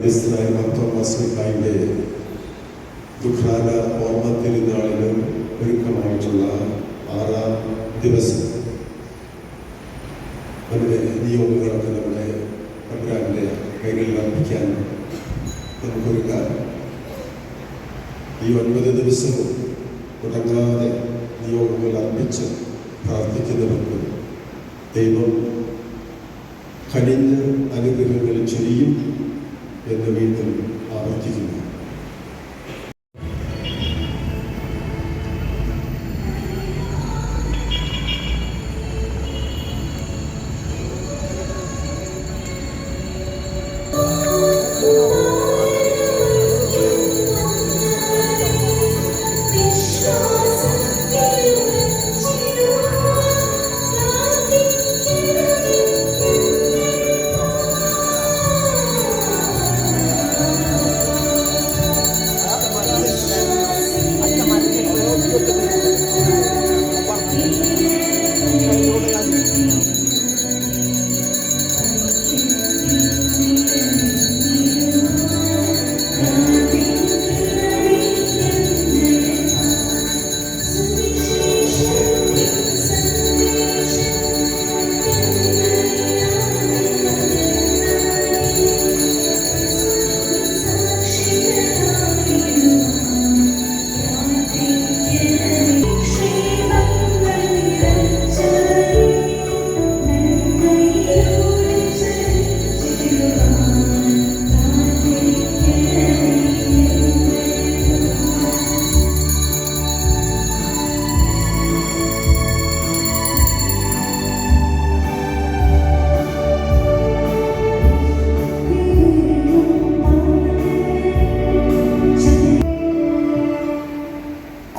ക്രിസ്തുനായ മർത്തോമാസ്ലിക്കായുടെ ദുഃഖാന ഓർമ്മ തിരുനാളിന് ഒരുക്കമായിട്ടുള്ള ആറാം ദിവസം. നമ്മുടെ നിയോഗങ്ങളൊക്കെ നമ്മുടെ ഭഗവാന്റെ കൈകളിൽ അർപ്പിക്കാൻ നമുക്കൊരുക്കാം. ഈ ഒൻപത് ദിവസവും മുടങ്ങാതെ നിയോഗങ്ങൾ അർപ്പിച്ച് പ്രാർത്ഥിക്കുന്നവർക്ക് ദൈവം കനിഞ്ഞ് അനുഗ്രഹങ്ങൾ ചൊരിയും. എന്ന് വീണ്ടും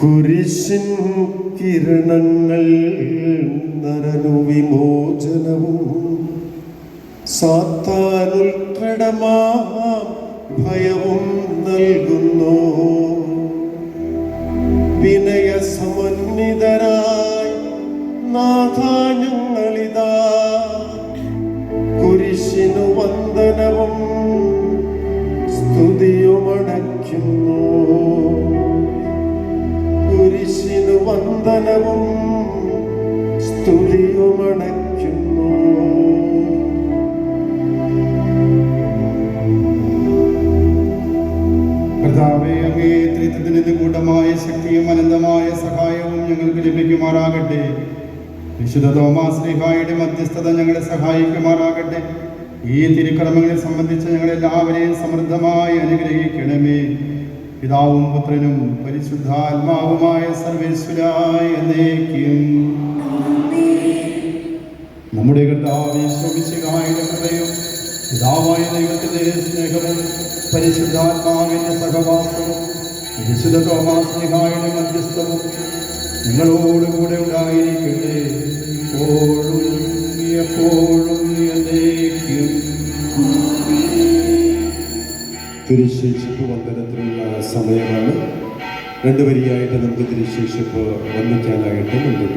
കുരിശിൻ കിരണങ്ങൾ നരനു വിമോചനവും സാത്താനുൽക്കടമാ ഭയവും നൽകുന്നു. വിനയസമന്വിതരായി കുരിശിനു വന്ദനവും സ്തുതിയുമണയ്ക്കുന്നു കർത്താവേ അങ്ങേ ത്രിത്വത്തിന് ശക്തിയും അനന്തമായ സഹായവും ഞങ്ങൾക്ക് ലഭിക്കുമാറാകട്ടെ. വിശുദ്ധ തോമാസ് ലിഹായുടെ മധ്യസ്ഥത ഞങ്ങളെ സഹായിക്കുമാറാകട്ടെ. ഈ തിരുക്കർമ്മങ്ങളെ സംബന്ധിച്ച് ഞങ്ങളെല്ലാവരെയും സമൃദ്ധമായി അനുഗ്രഹിക്കണമേ. പിതാവും പുത്രനും പരിശുദ്ധാത്മാവുമായ സർവേശ്വരായ നമ്മുടെ ഹൃദയം പിതാവായ ദൈവത്തിന്റെ സ്നേഹവും പരിശുദ്ധാത്മാവിന്റെ സഹവാസവും വിശുദ്ധ തോമാസ്നേഹായുടെ മധ്യസ്ഥവും നിങ്ങളോടുകൂടെ ഉണ്ടായിരിക്കട്ടെ. എപ്പോഴും എപ്പോഴും തിരുശേഷിപ്പ് വന്ദനത്തിനുള്ള സമയമാണ്. രണ്ടുപരിയായിട്ട് നമുക്ക് തിരുശേഷിപ്പ് വരിക